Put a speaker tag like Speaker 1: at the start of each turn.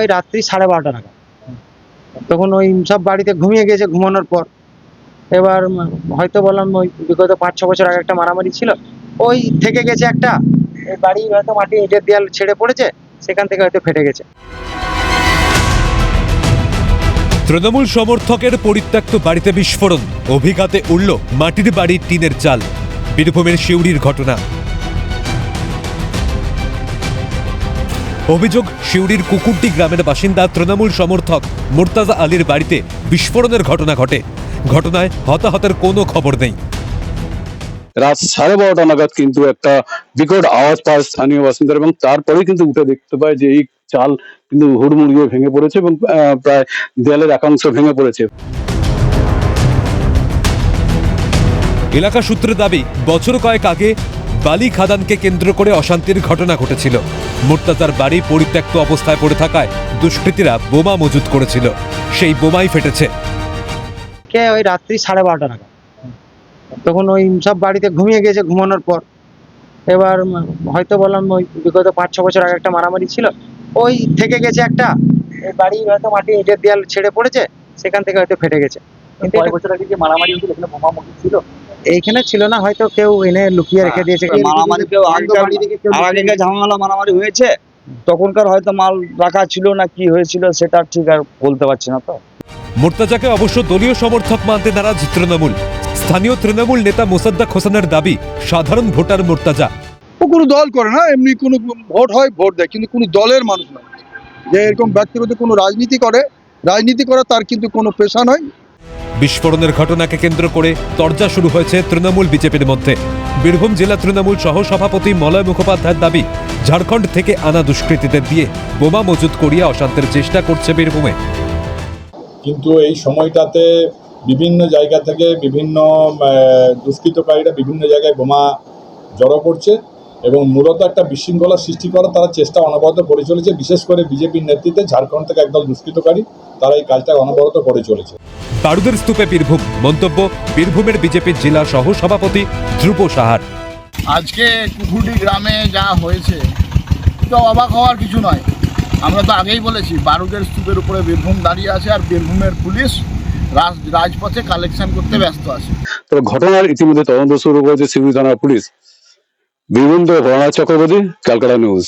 Speaker 1: ওই রাত্রি সাড়ে বারোটা নাগাদ। তখন ওই সব বাড়িতে ঘুমিয়ে গেছে ঘুমানোর পর। এবার হয়তো বললাম ওই বিগত পাঁচ ছ বছর আগে একটা মারামারি ছিল। ওই থেকে গেছে একটা বাড়ি হয়তো মাটি ইটের দেয়াল ছেড়ে পড়েছে, সেখান থেকে হয়তো ফেটে গেছে।
Speaker 2: তৃণমূল সমর্থকের পরিত্যক্ত বাড়িতে বিস্ফোরণ, অভিঘাতে উড়ল মাটির বাড়ির টিনের চাল। বীরভূমের শিউরির ঘটনা। অভিযোগ শিউরির কুকুরটি গ্রামের বাসিন্দা তৃণমূল সমর্থক মুর্তাজা আলীর বাড়িতে বিস্ফোরণের ঘটনা ঘটে। ঘটনায় হতাহতের কোনো খবর নেই।
Speaker 3: রাত সাড়ে বারোটা নাগাদ কিন্তু একটা বিকট আওয়াজ পায় স্থানীয় বাসিন্দারা এবং তারপরেই কিন্তু উঠে দেখতে পায় যে এই চাল কিন্তু হুড়মুড়িয়ে ভেঙে পড়েছে এবং প্রায় দেয়ালের একাংশ ভেঙে পড়েছে।
Speaker 2: এলাকা সূত্রে দাবি বছর কয়েক আগে বালি খাদানকে কেন্দ্র করে অশান্তির ঘটনা ঘটেছিল। মুর্তাজার বাড়ি পরিত্যক্ত অবস্থায় পড়ে থাকায় দুষ্কৃতীরা বোমা মজুত করেছিল। সেই বোমাই ফেটেছে।
Speaker 1: কে ওই রাত্রি সাড়ে বারোটা নাগাদ। তখন ওই সব বাড়িতে ঘুমিয়ে গেছে ঘুমানোর পর। এবার হয়তো বললাম ওই বিগত পাঁচ ছ বছর আগে একটা মারামারি ছিল। ওই থেকে গেছে একটা। বাড়ি হয়তো মাটি ইটের দেয়াল ছেড়ে পড়েছে সেখান থেকে হয়তো ফেটে গেছে। কিন্তু
Speaker 4: বছর আগে যে মারামারি হয়েছিল এখানে বোমা মজুদ ছিল?
Speaker 1: এইখানে ছিল না হয়তো কেউ এনে লুকিয়ে রেখে দিয়েছে।
Speaker 4: হ্যাঁ, মারামারি কেউ
Speaker 1: লুকিয়ে
Speaker 4: আগেকার ঝামেলা মারামারি হয়েছে তখনকার হয়তো মাল রাখা ছিল না কি হয়েছিল সেটা ঠিক আর বলতে পারছি না তো।
Speaker 2: মুর্তাজাকে অবশ্য দলীয় সমর্থক মানতে নারাজ তৃণমূল। স্থানীয় তৃণমূল নেতা মোসাদ্দাক হোসেনের দাবি সাধারণ ভোটার মুর্তাজা।
Speaker 5: ও কোনো দল করে না এমনি কোনো ভোট হয় ভোট দেয় কিন্তু কোনো দলের মানুষ নয়। যে এরকম ব্যক্তিগত কোনো রাজনীতি করে রাজনীতি করা তার কিন্তু কোনো পেশা নয়।
Speaker 2: বিস্ফোরণের ঘটনাকে কেন্দ্র করে তরজা শুরু হয়েছে তৃণমূল বিজেপির মধ্যে। বীরভূম জেলা তৃণমূল সহ সভাপতি মলয় মুখোপাধ্যায়ের দাবি, ঝাড়খণ্ড থেকে আনা দুষ্কৃতীদের দিয়ে বোমা মজুত করিয়া অশান্তির চেষ্টা করছে বীরভূমে।
Speaker 6: কিন্তু এই সময়টাতে বিভিন্ন জায়গা থেকে বিভিন্ন দুষ্কৃতকারীরা বিভিন্ন জায়গায় বোমা জড়ো করছে এবং মূলত একটা বিশৃঙ্খলা সৃষ্টি করার তারা চেষ্টা অনবরত করে চলেছে। বিশেষ করে বিজেপির নেতৃত্বে ঝাড়খণ্ড থেকে একদল দুষ্কৃতকারী তারা এই কাজটা অনবরত করে চলেছে।
Speaker 2: বারুদের স্তূপে বীরভূম। মন্তব্য বীরভূমের বিজেপির জেলা সহ সভাপতি ধ্রুব সাহার।
Speaker 7: আজকে কুকুরডি গ্রামে যা হয়েছে তো অবাক হওয়ার কিছু নয়। আমরা তো আগেই বলেছি বারুদের স্তূপের উপরে বীরভূম দাঁড়িয়ে আছে আর বীরভূমের পুলিশ রাজ রাজপথে কালেকশন করতে ব্যস্ত আছে।
Speaker 3: তবে ঘটনার ইতিমধ্যে তদন্ত শুরু করেছে সিভিল থানার পুলিশ। বীরভূম থেকে চক্রবর্তী ক্যালকাটা নিউজ।